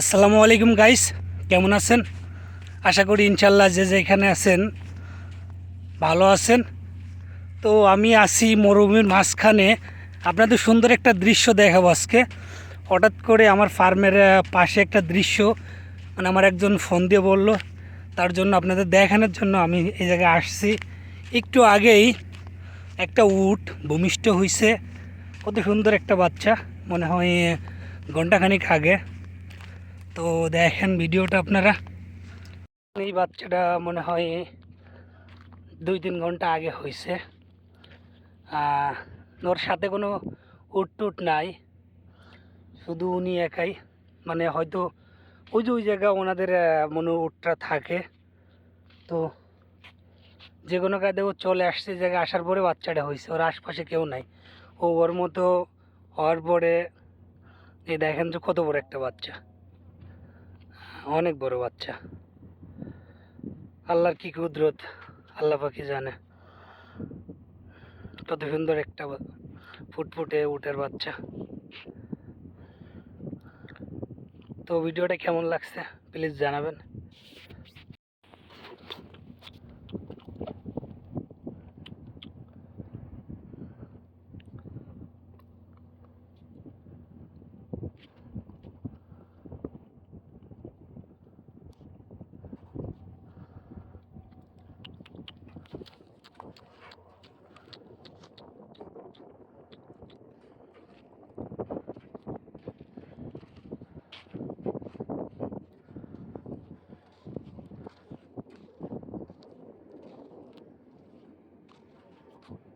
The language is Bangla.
আসসালামু আলাইকুম গাইস কেমন আছেন? আশা করি ইনশাল্লাহ যে যেখানে আছেন ভালো আছেন। তো আমি আসি মরুভূমির মাঝখানে। আপনাদের সুন্দর একটা দৃশ্য দেখাবো আজকে। হঠাৎ করে আমার ফার্মের পাশে একটা দৃশ্য মানে আমার একজন ফোন দিয়ে বলল। তার জন্য আপনাদের দেখানোর জন্য আমি এই জায়গায় আসছি। একটু আগেই একটা উট ভূমিষ্ঠ হয়েছে কত সুন্দর একটা বাচ্চা, মনে হয় ঘন্টাখানিক আগে। তো দেখেন ভিডিওটা আপনারা। এই বাচ্চাটা মনে হয় দুই তিন ঘণ্টা আগে হয়েছে। ওর সাথে কোনো উট টুট নাই। শুধু উনি একাই। মানে হয়তো ওই যে ওই জায়গা ওনাদের মনে উটটা থাকে। তো যে কোনো কাজে ও চলে আসছে জায়গায়, আসার পরে বাচ্চাটা হয়েছে। ওর আশপাশে কেউ নাই। ও ওর মতো হওয়ার পরে, এই দেখেন যে কত বড় একটা বাচ্চা। অনেক বড় বাচ্চা। আল্লাহর কি কুদরত, আল্লাহ পাখি জানে। কত সুন্দর একটা ফুটফুটে উটের বাচ্চা। তো ভিডিওটা কেমন লাগছে প্লিজ জানাবেন। Thank you.